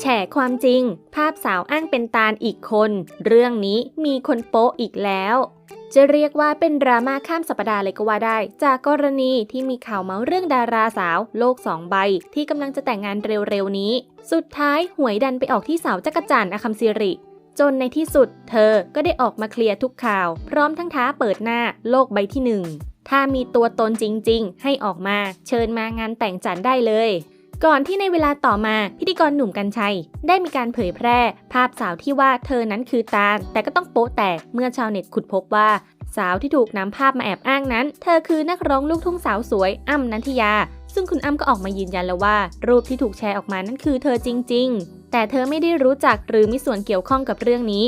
แฉความจริง ภาพสาวอ้างเป็นตาลอีกคน เรื่องนี้มีคนโป๊ะอีกแล้ว จะเรียกว่าเป็นดราม่าข้ามสัปดาห์เลยก็ว่าได้ จากกรณีที่มีข่าวเมาส์เรื่องดาราสาว โลกสองใบ ที่กำลังจะแต่งงานเร็วๆนี้ สุดท้ายหวยดันไปออกที่สาวจักรจันทร์อคัมซิริจนในที่สุด เธอก็ได้ออกมาเคลียร์ทุกข่าว พร้อมทั้งท้าเปิดหน้าโลกใบที่หนึ่งถ้ามีตัวตนจริงๆ ให้ออกมา เชิญมางานแต่งจันได้เลย ก่อนที่ในเวลาต่อมาพิธีกรหนุ่มกัญชัย ได้มีการเผยแพร่ ภาพสาวที่ว่าเธอนั้นคือตาลแต่ก็ต้องโป๊ะแตกเมื่อชาวเน็ตขุดพบว่า สาวที่ถูกนำภาพมาแอบอ้างนั้น เธอคือนักร้องลูกทุ่งสาวสวยอ้ำนันทิยา ซึ่งคุณอ้ำก็ออกมายืนยันแล้วว่า รูปที่ถูกแชร์ออกมานั้นคือเธอจริง ๆ แต่เธอไม่ได้รู้จักหรือมีส่วนเกี่ยวข้องกับเรื่องนี้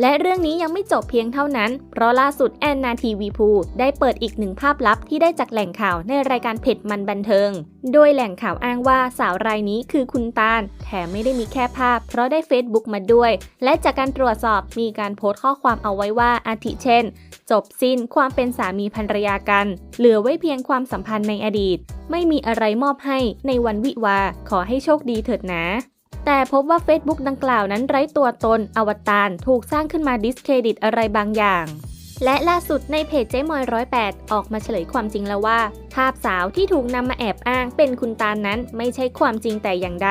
และเรื่องนี้ยังไม่จบเพียงเท่านั้น เพราะล่าสุดแอนนาทีวีพูได้เปิดอีกหนึ่งภาพลับที่ได้จากแหล่งข่าวในรายการเผ็ดมันบันเทิง โดยแหล่งข่าวอ้างว่าสาวรายนี้คือคุณตาล แถมไม่ได้มีแค่ภาพ เพราะได้ Facebook มาด้วย และจากการตรวจสอบมีการโพสต์ข้อความเอาไว้ว่าอาทิเช่น จบสิ้นความเป็นสามีภรรยากัน เหลือไว้เพียงความสัมพันธ์ในอดีต ไม่มีอะไรมอบให้ในวันวิวาขอให้โชคดีเถิดนะ แต่พบว่า Facebook ดังกล่าวนั้นไร้ตัวตน อวตารถูกสร้างขึ้นมาดิสเครดิตอะไรบางอย่างและล่าสุดในเพจเจ๊มอยร้อยแปดออกมาเฉลยความจริงแล้วว่า ภาพสาวที่ถูกนำมาแอบอ้างเป็นคุณตาลนั้นไม่ใช่ความจริงแต่อย่างใด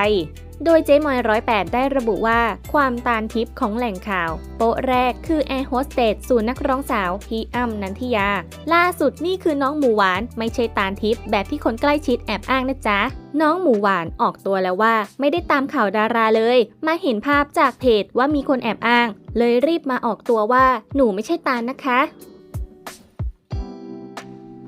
โดยเจ๊มอยร้อยแปดได้ระบุว่า ความตาลทิพย์ของแหล่งข่าว โป๊ะแรกคือแอร์โฮสเตสศูนย์นักร้องสาวพี่อ้ำนันทิยา ล่าสุดนี่คือน้องหมูหวาน ไม่ใช่ตาลทิพย์แบบที่คนใกล้ชิดแอบอ้างนะจ๊ะน้องหมูหวานออกตัวแล้วว่า ไม่ได้ตามข่าวดาราเลย มาเห็นภาพจากเพจว่ามีคนแอบอ้าง เลยรีบมาออกตัวว่าหนูไม่ใช่ตาลนะคะ